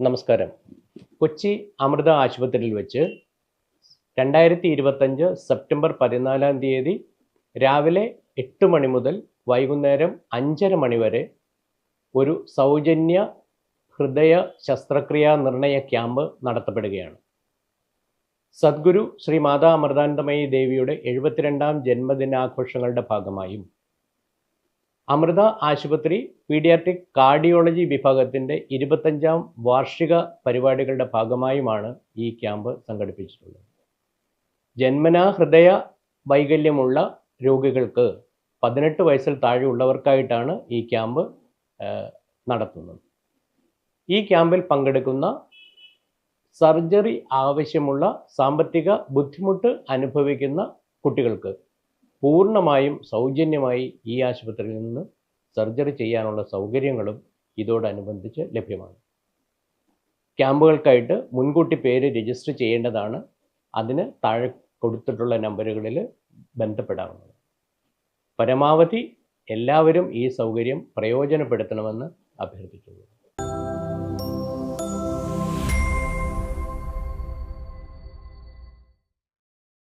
നമസ്കാരം. കൊച്ചി അമൃത ആശുപത്രിയിൽ വെച്ച് രണ്ടായിരത്തി ഇരുപത്തഞ്ച് സെപ്റ്റംബർ പതിനാലാം തീയതി രാവിലെ എട്ട് മണി മുതൽ വൈകുന്നേരം അഞ്ചര മണി വരെ ഒരു സൗജന്യ ഹൃദയ ശസ്ത്രക്രിയാ നിർണയ ക്യാമ്പ് നടത്തപ്പെടുകയാണ്. സദ്ഗുരു ശ്രീ മാതാ അമൃതാനന്ദമയി ദേവിയുടെ എഴുപത്തിരണ്ടാം ജന്മദിനാഘോഷങ്ങളുടെ ഭാഗമായും അമൃത ആശുപത്രി പീഡിയാട്രിക് കാർഡിയോളജി വിഭാഗത്തിന്റെ ഇരുപത്തഞ്ചാം വാർഷിക പരിപാടികളുടെ ഭാഗമായുമാണ് ഈ ക്യാമ്പ് സംഘടിപ്പിച്ചിട്ടുള്ളത്. ജന്മനാ ഹൃദയ വൈകല്യമുള്ള രോഗികൾക്ക് പതിനെട്ട് വയസ്സിൽ താഴെയുള്ളവർക്കായിട്ടാണ് ഈ ക്യാമ്പ് നടത്തുന്നത്. ഈ ക്യാമ്പിൽ പങ്കെടുക്കുന്ന സർജറി ആവശ്യമുള്ള സാമ്പത്തിക ബുദ്ധിമുട്ട് അനുഭവിക്കുന്ന കുട്ടികൾക്ക് പൂർണമായും സൗജന്യമായി ഈ ആശുപത്രിയിൽ നിന്ന് സർജറി ചെയ്യാനുള്ള സൗകര്യങ്ങളും ഇതോടനുബന്ധിച്ച് ലഭ്യമാണ്. ക്യാമ്പുകൾക്കായിട്ട് മുൻകൂട്ടി പേര് രജിസ്റ്റർ ചെയ്യേണ്ടതാണ്. അതിന് താഴെ കൊടുത്തിട്ടുള്ള നമ്പറുകളിൽ ബന്ധപ്പെടാവുന്നത് പരമാവധി എല്ലാവരും ഈ സൗകര്യം പ്രയോജനപ്പെടുത്തണമെന്ന് അഭ്യർത്ഥിക്കുന്നു.